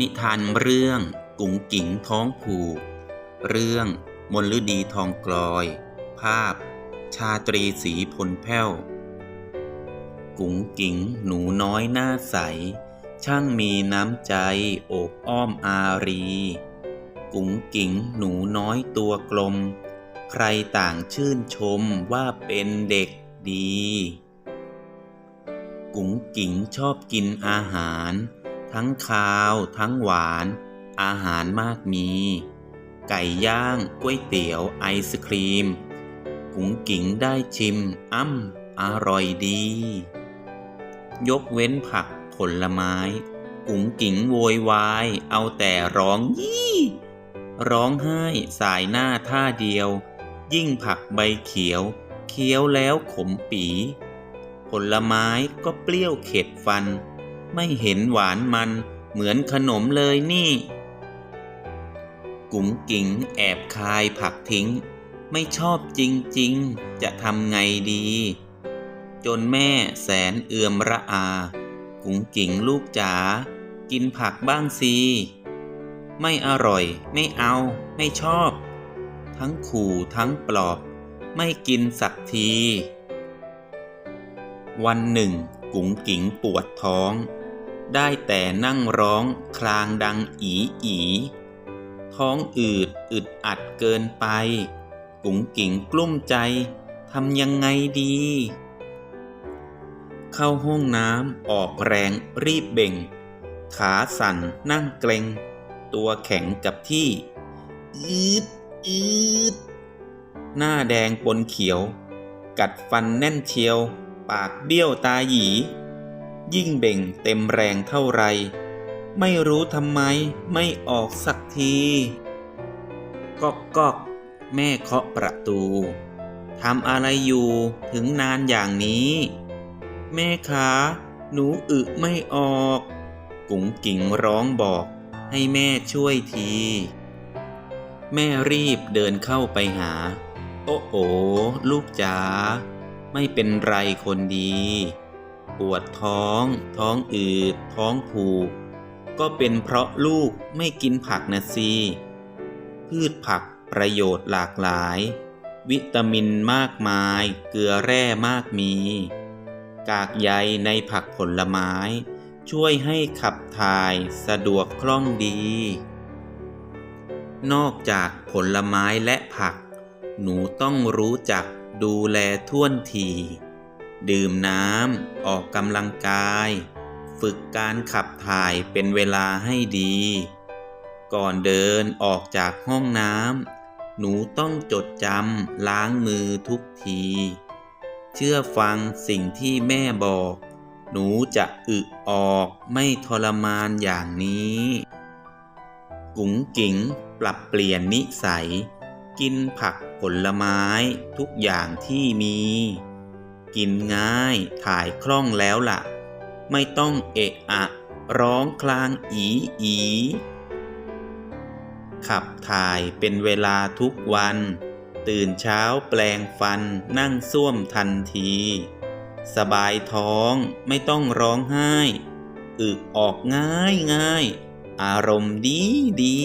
นิทานเรื่องกุ๋งกิ๋งท้องผูก เรื่องมนฤดีทองกลอย ภาพ ชาตรีสีพลแพ้ว กุ๋งกิ๋งหนูน้อยหน้าใส ช่างมีน้ำใจโอบอ้อมอารี กุ๋งกิ๋งหนูน้อยตัวกลม ใครต่างชื่นชมว่าเป็นเด็กดี กุ๋งกิ๋งชอบกินอาหาร ทั้งคาว ทั้งหวาน อาหารมากมี ไก่ย่างก๋วยเตี๋ยวไอศครีมกุ๋งกิ๋งได้ชิม อ้ำ อร่อยดี ยกเว้นผักผลไม้กุ๋งกิ๋งโวยวาย เอาแต่ร้องยี่ร้องไห้สายหน้าท่าเดียว ยิ่งผักใบเขียว เคี้ยวแล้วขมปี ผลไม้ก็เปรี้ยวเข็ดฟัน ไม่เห็นหวานมันเหมือนขนมเลยนี่ กุ๋งกิ๋งแอบคายผักทิ้ง ไม่ชอบจริงๆ จะทำไงดี จนแม่แสนเอื่อมระอา กุ๋งกิ๋งลูกจ๋ากินผักบ้างสิไม่อร่อย ไม่เอา ไม่ชอบ ทั้งขู่ทั้งปลอบ ไม่กินสักที วันหนึ่ง กุ๋งกิ๋งปวดท้อง ได้แต่นั่งร้องคลางดังอีอีท้องอืดอึดอัดเกินไป กุ๋งกิ๋งกลุ้มใจทำยังไงดี เข้าห้องน้ำออกแรงรีบเบ่ง ขาสั่นนั่งเกรงตัวแข็งกับที่อืดอืดหน้าแดงปนเขียว กัดฟันแน่นเชียว ปากเบี้ยวตาหยี ยิ่งเบ่งเต็มแรงเท่าไร ไม่รู้ทำไมไม่ออกสักที ก๊อกก๊อกแม่เคาะประตูทำอะไรอยู่ถึงนานอย่างนี้ แม่ขาหนูอึไม่ออก กุ๋งกิ๋งร้องบอกให้แม่ช่วยที แม่รีบเดินเข้าไปหา โอ้โอลูกจ๋าไม่เป็นไรคนดี ปวดท้อง ท้องอืด ท้องผูก ก็เป็นเพราะลูกไม่กินผักนะสิพืชผักประโยชน์หลากหลาย วิตามินมากมาย เกลือแร่มากมี กากใยในผักผลไม้ ช่วยให้ขับถ่ายสะดวกคล่องดี นอกจากผลไม้และผัก หนูต้องรู้จักดูแลท่วนที ดื่มน้ำ ออกกำลังกาย ฝึกการขับถ่ายเป็นเวลาให้ดี ก่อนเดินออกจากห้องน้ำ หนูต้องจดจำล้างมือทุกที เชื่อฟังสิ่งที่แม่บอก หนูจะอึออกไม่ทรมานอย่างนี้ กุ๋งกิ๋งปรับเปลี่ยนนิสัย กินผักผลไม้ทุกอย่างที่มี กินง่ายถ่ายคล่องแล้วล่ะ ไม่ต้องเอะอะ ร้องคลางอีอี ขับถ่ายเป็นเวลาทุกวัน ตื่นเช้าแปลงฟันนั่งส้วมทันที สบายท้องไม่ต้องร้องไห้ อึออกง่ายง่าย อารมณ์ดีดี